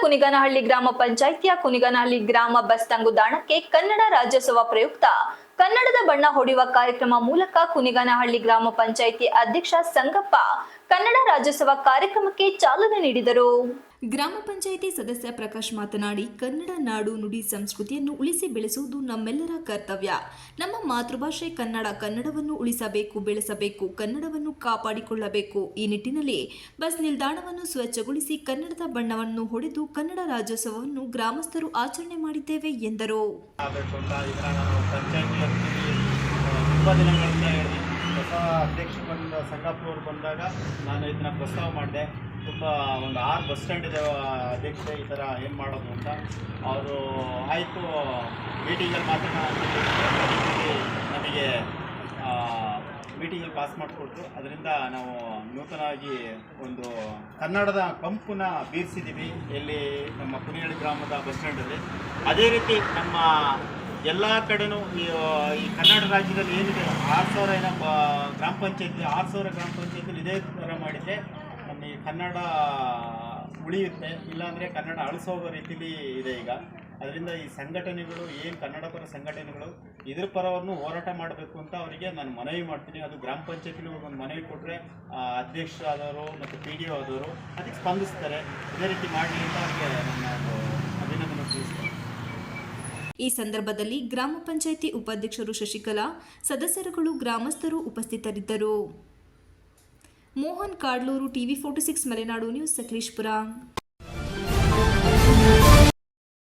ಕುನಿಗನಹಳ್ಳಿ ಗ್ರಾಮ ಪಂಚಾಯಿತಿಯ ಕುನಿಗನಹಳ್ಳಿ ಗ್ರಾಮ ಬಸ್ ತಂಗುದಾಣಕ್ಕೆ ಕನ್ನಡ ರಾಜ್ಯೋತ್ಸವ ಪ್ರಯುಕ್ತ. ಕನ್ನಡದ ಬಣ್ಣ ಹೊಡೆಯುವ ಕಾರ್ಯಕ್ರಮ ಮೂಲಕ ಕುನಿಗನಹಳ್ಳಿ ಗ್ರಾಮ ಪಂಚಾಯಿತಿ ಅಧ್ಯಕ್ಷ ಸಂಗಪ್ಪ ಕನ್ನಡ ರಾಜ್ಯೋತ್ಸವ ಕಾರ್ಯಕ್ರಮಕ್ಕೆ ಚಾಲನೆ ನೀಡಿದರು. ಗ್ರಾಮ ಪಂಚಾಯಿತಿ ಸದಸ್ಯ ಪ್ರಕಾಶ್ ಮಾತನಾಡಿ ಕನ್ನಡ ನಾಡು ನುಡಿ ಸಂಸ್ಕೃತಿಯನ್ನು ಉಳಿಸಿ ಬೆಳೆಸುವುದು ನಮ್ಮೆಲ್ಲರ ಕರ್ತವ್ಯ. ನಮ್ಮ ಮಾತೃಭಾಷೆ ಕನ್ನಡ ಕನ್ನಡವನ್ನು ಉಳಿಸಬೇಕು ಬೆಳೆಸಬೇಕು ಕನ್ನಡವನ್ನು ಕಾಪಾಡಿಕೊಳ್ಳಬೇಕು. ಈ ನಿಟ್ಟಿನಲ್ಲಿ ಬಸ್ ನಿಲ್ದಾಣವನ್ನು ಸ್ವಚ್ಛಗೊಳಿಸಿ ಕನ್ನಡದ ಬಣ್ಣವನ್ನು ಹೊಡೆದು ಕನ್ನಡ ರಾಜ್ಯೋತ್ಸವವನ್ನು ಗ್ರಾಮಸ್ಥರು ಆಚರಣೆ ಮಾಡಿದ್ದೇವೆ ಎಂದರು ಆಗಬೇಕು ಅಂತ ಇದನ್ನ ನಾನು ಪಂಚಾಯತಿ ವ್ಯಾಪ್ತಿಯಲ್ಲಿ ತುಂಬ ದಿನಗಳಿಂದ ಹೇಳಿದೆ ಹೊಸ ಅಧ್ಯಕ್ಷ ಬಂದ ಬಂದಾಗ ನಾನು ಇದನ್ನ ಪ್ರಸ್ತಾವ ಮಾಡಿದೆ. ತುಂಬ ಒಂದು ಆರು ಬಸ್ ಸ್ಟ್ಯಾಂಡ್ ಇದೆ ಅಧ್ಯಕ್ಷ ಈ ಥರ ಏನು ಮಾಡೋದು ಅಂತ. ಅವರು ಆಯಿತು ಮೀಟಿಂಗಲ್ಲಿ ಮಾತನಾಡಿ ನಮಗೆ ಮೀಟಿಂಗಲ್ಲಿ ಪಾಸ್ ಮಾಡಿಕೊಟ್ರು. ಅದರಿಂದ ನಾವು ನೂತನವಾಗಿ ಒಂದು ಕನ್ನಡದ ಪಂಪನ್ನ ಬೀರಿಸಿದ್ದೀವಿ ಇಲ್ಲಿ ನಮ್ಮ ಕುನಿಯಳ್ಳಿ ಗ್ರಾಮದ ಬಸ್ ಸ್ಟ್ಯಾಂಡಲ್ಲಿ. ಅದೇ ರೀತಿ ನಮ್ಮ ಎಲ್ಲ ಕಡೆನೂ ಈ ಈ ಕನ್ನಡ ರಾಜ್ಯದಲ್ಲಿ ಏನಿದೆ, ಆರು ಸಾವಿರ ಏನೋ ಗ್ರಾಮ ಪಂಚಾಯತಿ, ಆರು ಸಾವಿರ ಗ್ರಾಮ ಪಂಚಾಯತಿಲಿ ಇದೇ ಥರ ಮಾಡಿದರೆ ನಮ್ಮ ಈ ಕನ್ನಡ ಉಳಿಯುತ್ತೆ. ಇಲ್ಲಾಂದರೆ ಕನ್ನಡ ಅಳಿಸೋಗೋ ರೀತಿಲಿ ಇದೆ ಈಗ. ಅದರಿಂದ ಈ ಸಂಘಟನೆಗಳು, ಏನು ಕನ್ನಡ ಪರ ಸಂಘಟನೆಗಳು, ಇದ್ರ ಪರವನ್ನು ಹೋರಾಟ ಮಾಡಬೇಕು ಅಂತ ಅವರಿಗೆ ನಾನು ಮನವಿ ಮಾಡ್ತೀನಿ. ಅದು ಗ್ರಾಮ ಪಂಚಾಯತಿಲಿ ಒಂದು ಮನವಿ ಕೊಟ್ಟರೆ ಅಧ್ಯಕ್ಷರಾದವರು ಮತ್ತು ಪಿ ಡಿ ಒ ಆದವರು ಅದಕ್ಕೆ ಸ್ಪಂದಿಸ್ತಾರೆ. ಇದೇ ರೀತಿ ಮಾಡಲಿ ಅಂತ ಅವರಿಗೆ ನನ್ನ ಅಭಿನಂದನೆ ತಿಳಿಸ್ತೀನಿ. ಈ ಸಂದರ್ಭದಲ್ಲಿ ಗ್ರಾಮ ಪಂಚಾಯಿತಿ ಉಪಾಧ್ಯಕ್ಷರು ಶಶಿಕಲಾ, ಸದಸ್ಯರುಗಳು ಗ್ರಾಮಸ್ಥರು ಉಪಸ್ಥಿತರಿದ್ದರು. Mohan Kadluru, TV forty six, Malenadu news, Sakleshpur.